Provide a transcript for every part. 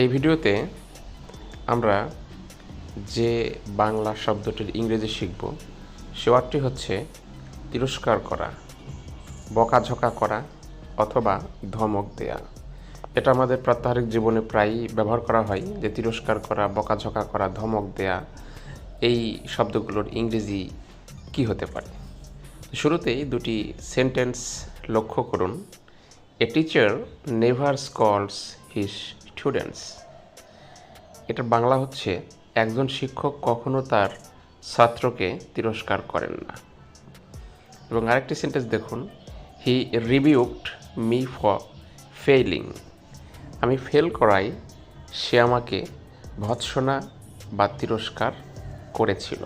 এই ভিডিওতে আমরা যে বাংলা শব্দটির ইংরেজি শিখব, সে ওয়ার্ডটি হচ্ছে তিরস্কার করা, বকাঝকা করা অথবা ধমক দেয়া। এটা আমাদের প্রাত্যহিক জীবনে প্রায়ই ব্যবহার করা হয় যে তিরস্কার করা, বকাঝকা করা, ধমক দেয়া, এই শব্দগুলোর ইংরেজি কি হতে পারে? শুরুতেই দুটি সেন্টেন্স লক্ষ্য করুন। A teacher never scolds his students এটা বাংলা হচ্ছে, একজন শিক্ষক কখনো তার ছাত্রকে তিরস্কার করেন না। এবং আরেকটি সেন্টেন্স দেখুন he rebuked me for failing আমি ফেল করাই সে আমাকে ভৎসনা বা তিরস্কার করেছিল।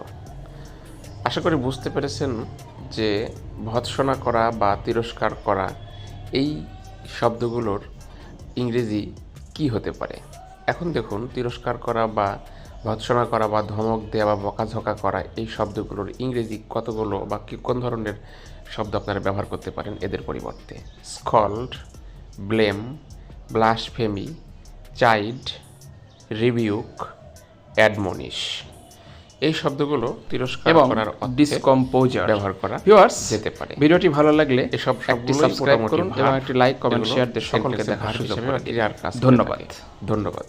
আশা করি বুঝতে পেরেছেন যে ভৎসনা করা বা তিরস্কার করা এই শব্দগুলোর ইংরেজি কি হতে পারে? এখন দেখুন, তিরস্কার করা বা ভৎসনা করা বা ধমক দেওয়া বা বকাঝকা করা এই শব্দগুলোর ইংরেজি কতগুলো বা কি কোন ধরনের শব্দ আপনারা ব্যবহার করতে পারেন এদের পরিবর্তে? স্কল্ড ব্লেম ব্লাশ ফেমি চাইল্ড রিভিউক অ্যাডমনিশ। এই শব্দগুলো তিরস্কার ডিসকম্পোজার ব্যবহার করা ভিউয়ার্স যেতে পারে। ভিডিওটি ভালো লাগলে এসব একটি সাবস্ক্রাইব করুন এবং একটি লাইক কমেন্ট শেয়ার দিয়ে সকলকে দেখার সুযোগ করে ধন্যবাদ। ধন্যবাদ।